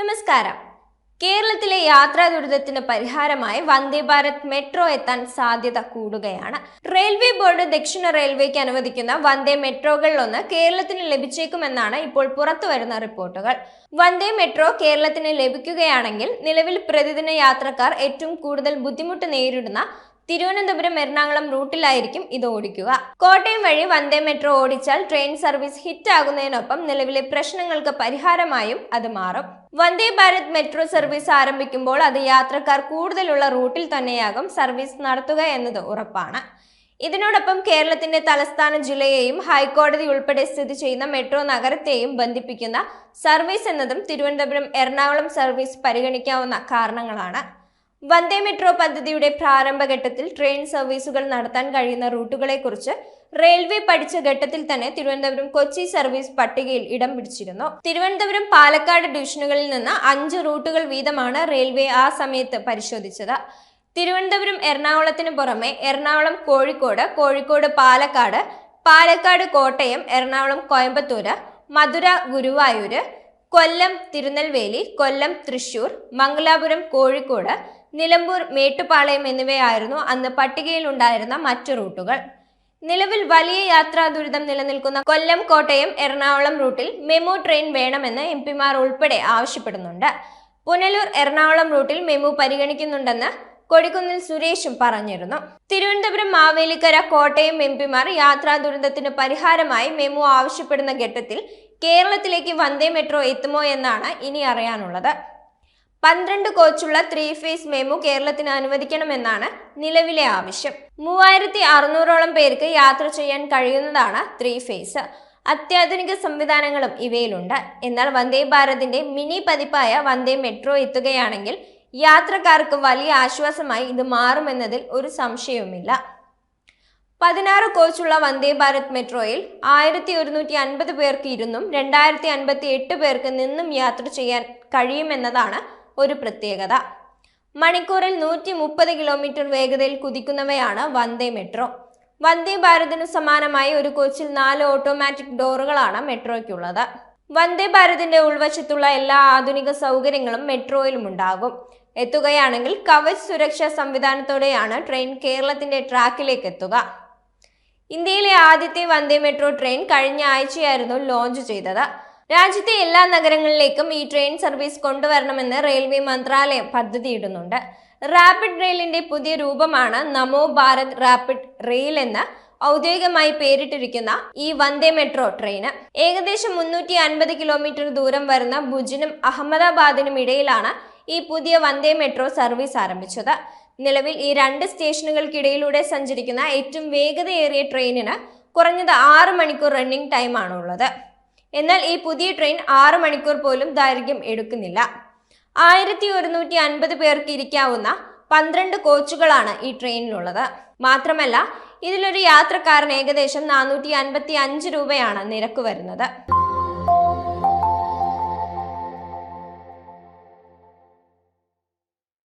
നമസ്കാരം. കേരളത്തിലെ യാത്രാ ദുരിതത്തിന് പരിഹാരമായി വന്ദേ ഭാരത് മെട്രോ എത്താൻ സാധ്യത കൂടുകയാണ്. റെയിൽവേ ബോർഡ് ദക്ഷിണ റെയിൽവേക്ക് അനുവദിക്കുന്ന വന്ദേ മെട്രോകളിലൊന്ന് കേരളത്തിന് ലഭിച്ചേക്കുമെന്നാണ് ഇപ്പോൾ പുറത്തുവരുന്ന റിപ്പോർട്ടുകൾ. വന്ദേ മെട്രോ കേരളത്തിന് ലഭിക്കുകയാണെങ്കിൽ നിലവിൽ പ്രതിദിന യാത്രക്കാർ ഏറ്റവും കൂടുതൽ ബുദ്ധിമുട്ട് നേരിടുന്ന തിരുവനന്തപുരം എറണാകുളം റൂട്ടിലായിരിക്കും ഇത് ഓടിക്കുക. കോട്ടയം വഴി വന്ദേ മെട്രോ ഓടിച്ചാൽ ട്രെയിൻ സർവീസ് ഹിറ്റ് ആകുന്നതിനൊപ്പം നിലവിലെ പ്രശ്നങ്ങൾക്ക് പരിഹാരമായും അത് മാറും. വന്ദേ ഭാരത് മെട്രോ സർവീസ് ആരംഭിക്കുമ്പോൾ അത് യാത്രക്കാർ കൂടുതലുള്ള റൂട്ടിൽ തന്നെയാകും സർവീസ് നടത്തുക എന്നത് ഉറപ്പാണ്. ഇതിനോടൊപ്പം കേരളത്തിന്റെ തലസ്ഥാന ജില്ലയെയും ഹൈക്കോടതി ഉൾപ്പെടെ സ്ഥിതി ചെയ്യുന്ന മെട്രോ നഗരത്തെയും ബന്ധിപ്പിക്കുന്ന സർവീസ് എന്നതും തിരുവനന്തപുരം എറണാകുളം സർവീസ് പരിഗണിക്കാവുന്ന കാരണങ്ങളാണ്. വന്ദേ മെട്രോ പദ്ധതിയുടെ പ്രാരംഭഘട്ടത്തിൽ ട്രെയിൻ സർവീസുകൾ നടത്താൻ കഴിയുന്ന റൂട്ടുകളെക്കുറിച്ച് റെയിൽവേ പഠിച്ച ഘട്ടത്തിൽ തന്നെ തിരുവനന്തപുരം കൊച്ചി സർവീസ് പട്ടികയിൽ ഇടം പിടിച്ചിരുന്നു. തിരുവനന്തപുരം പാലക്കാട് ഡിവിഷനുകളിൽ നിന്ന് അഞ്ച് റൂട്ടുകൾ വീതമാണ് റെയിൽവേ ആ സമയത്ത് പരിശോധിച്ചത്. തിരുവനന്തപുരം എറണാകുളത്തിന് പുറമെ എറണാകുളം കോഴിക്കോട് കോഴിക്കോട് പാലക്കാട് പാലക്കാട് കോട്ടയം എറണാകുളം കോയമ്പത്തൂര് മധുര ഗുരുവായൂര് കൊല്ലം തിരുനെൽവേലി കൊല്ലം തൃശൂർ മംഗലാപുരം കോഴിക്കോട് നിലമ്പൂർ മേട്ടുപാളയം എന്നിവയായിരുന്നു അന്ന് പട്ടികയിൽ ഉണ്ടായിരുന്ന മറ്റു റൂട്ടുകൾ. നിലവിൽ വലിയ യാത്രാ ദുരിതം നിലനിൽക്കുന്ന കൊല്ലം കോട്ടയം എറണാകുളം റൂട്ടിൽ മെമു ട്രെയിൻ വേണമെന്ന് എം പിമാർ ഉൾപ്പെടെ ആവശ്യപ്പെടുന്നുണ്ട്. പുനലൂർ എറണാകുളം റൂട്ടിൽ മെമു പരിഗണിക്കുന്നുണ്ടെന്ന് കൊടിക്കുന്നിൽ സുരേഷും പറഞ്ഞിരുന്നു. തിരുവനന്തപുരം മാവേലിക്കര കോട്ടയം എം പിമാർ യാത്രാ ദുരന്തത്തിന് പരിഹാരമായി മെമു ആവശ്യപ്പെടുന്ന ഘട്ടത്തിൽ കേരളത്തിലേക്ക് വന്ദേ മെട്രോ എത്തുമോ എന്നാണ് ഇനി അറിയാനുള്ളത്. പന്ത്രണ്ട് കോച്ചുള്ള ത്രീ ഫേസ് മെമു കേരളത്തിന് അനുവദിക്കണമെന്നാണ് നിലവിലെ ആവശ്യം. മൂവായിരത്തി അറുന്നൂറോളം പേർക്ക് യാത്ര ചെയ്യാൻ കഴിയുന്നതാണ് ത്രീ ഫേസ് അത്യാധുനിക സംവിധാനങ്ങളും ഇവയിലുണ്ട്. എന്നാൽ വന്ദേ ഭാരതിന്റെ മിനി പതിപ്പായ വന്ദേ മെട്രോ എത്തുകയാണെങ്കിൽ യാത്രക്കാർക്ക് വലിയ ആശ്വാസമായി ഇത് മാറുമെന്നതിൽ ഒരു സംശയവുമില്ല. പതിനാറ് കോച്ചുള്ള വന്ദേ ഭാരത് മെട്രോയിൽ ആയിരത്തി ഒരുന്നൂറ്റി അൻപത് പേർക്ക് ഇരുന്നും രണ്ടായിരത്തി അൻപത്തി എട്ട് പേർക്ക് നിന്നും യാത്ര ചെയ്യാൻ കഴിയുമെന്നതാണ് ഒരു പ്രത്യേകത. മണിക്കൂറിൽ നൂറ്റി മുപ്പത് കിലോമീറ്റർ വേഗതയിൽ കുതിക്കുന്നവയാണ് വന്ദേ മെട്രോ. വന്ദേ ഭാരതിനു സമാനമായി ഒരു കോച്ചിൽ നാല് ഓട്ടോമാറ്റിക് ഡോറുകളാണ് മെട്രോയ്ക്കുള്ളത്. വന്ദേ ഭാരതിന്റെ ഉൾവശത്തുള്ള എല്ലാ ആധുനിക സൗകര്യങ്ങളും മെട്രോയിലും ഉണ്ടാകും. എത്തുകയാണെങ്കിൽ കവച് സുരക്ഷാ സംവിധാനത്തോടെയാണ് ട്രെയിൻ കേരളത്തിന്റെ ട്രാക്കിലേക്ക് എത്തുക. ഇന്ത്യയിലെ ആദ്യത്തെ വന്ദേ മെട്രോ ട്രെയിൻ കഴിഞ്ഞ ആഴ്ചയായിരുന്നു ലോഞ്ച് ചെയ്തത്. രാജ്യത്തെ എല്ലാ നഗരങ്ങളിലേക്കും ഈ ട്രെയിൻ സർവീസ് കൊണ്ടുവരണമെന്ന് റെയിൽവേ മന്ത്രാലയം പദ്ധതിയിടുന്നുണ്ട്. റാപ്പിഡ് റെയിലിന്റെ പുതിയ രൂപമാണ് നമോ ഭാരത് റാപ്പിഡ് റെയിൽ എന്ന് ഔദ്യോഗികമായി പേരിട്ടിരിക്കുന്ന ഈ വന്ദേ മെട്രോ ട്രെയിന്. ഏകദേശം മുന്നൂറ്റി അൻപത് കിലോമീറ്റർ ദൂരം വരുന്ന ഭുജിനും അഹമ്മദാബാദിനും ഇടയിലാണ് ഈ പുതിയ വന്ദേ മെട്രോ സർവീസ് ആരംഭിച്ചത്. നിലവിൽ ഈ രണ്ട് സ്റ്റേഷനുകൾക്കിടയിലൂടെ സഞ്ചരിക്കുന്ന ഏറ്റവും വേഗതയേറിയ ട്രെയിനിന് കുറഞ്ഞത് ആറ് മണിക്കൂർ റണ്ണിംഗ് ടൈമാണ് ഉള്ളത് എന്നാൽ ഈ പുതിയ ട്രെയിൻ ആറ് മണിക്കൂർ പോലും ദൈർഘ്യം എടുക്കുന്നില്ല. ആയിരത്തി ഒരുന്നൂറ്റി അൻപത് പേർക്ക് ഇരിക്കാവുന്ന പന്ത്രണ്ട് കോച്ചുകളാണ് ഈ ട്രെയിനിലുള്ളത് മാത്രമല്ല ഇതിലൊരു യാത്രക്കാരന് ഏകദേശം നാനൂറ്റി അൻപത്തി അഞ്ച് രൂപയാണ് നിരക്ക് വരുന്നത്.